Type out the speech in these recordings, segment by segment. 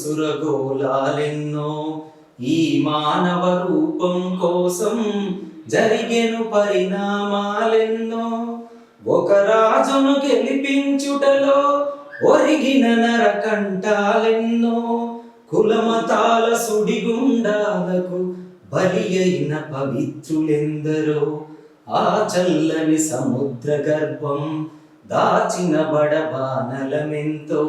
సురగోలాలెన్నో ఈ మానవ రూపం కోసం జరిగెను పరిణామాలెన్నో. ఒక రాజును గెలిపించుటలో ఒరిగిన నరకంటాలెన్నో కులమతాల సుడిగుండాలకు బలి అయిన పవిత్రులెందరో. ఆ చల్లని సముద్ర గర్భం దాచిన బడబానలమెంతో.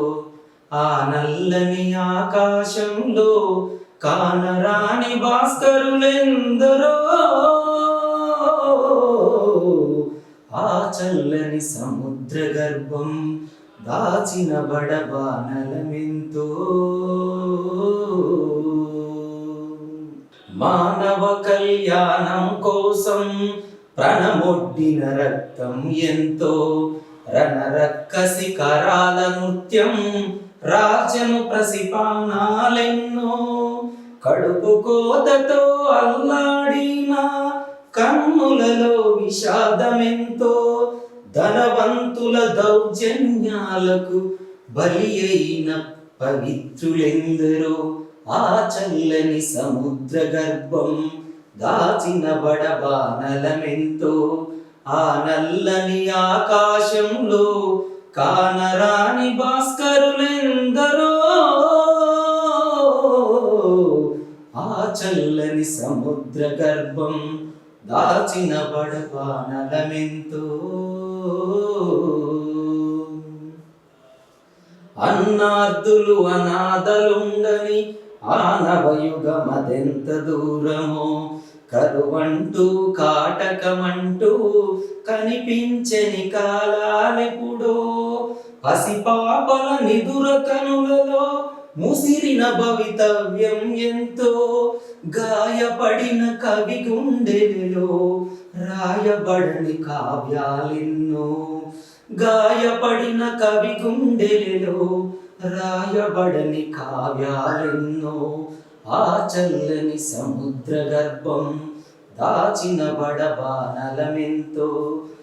ఆ నల్లని ఆకాశంలో కానరాని భాస్కరులెందరో? ఆ చల్లని సముద్ర గర్భం దాచిన బడబానలమెంతో మానవ కళ్యాణం కోసం ప్రణమొడ్డిన రక్తం ఎంతో. రణరక్కసి కరాల నృత్యం రాజ్యము ప్రసిపానాలెన్నో కడుపు కోతతో అల్లాడిన కన్నులలో విషాదమెంతో ధనవంతుల దౌర్జన్యాలకు బలి అయిన పవిత్రులెందరో ఆ చల్లని సముద్ర గర్భం దాచిన బడబానలమెంతో ఆ నల్లని ఆకాశంలో కానరాని ఆ చల్లని సముద్ర గర్భం దాచిన బడపానలమెంతో అన్నార్థులు అనాథలుండని ఆనవయుగమదెంత దూరమో కరువంటూ కాటకమంటూ కనిపించని కాలాలెప్పుడో. పసిపాపల నిదుర కనులలో ముసిరిన భవితవ్యం ఎంతో. గాయపడిన కవి గుండెలలో రాయబడని కావ్యాలెన్నో. గాయపడిన కవి గుండెలలో రాయబడని కావ్యాలెన్నో. ఆ చల్లని సముద్ర గర్భం దాచిన బడబానలమెంతో.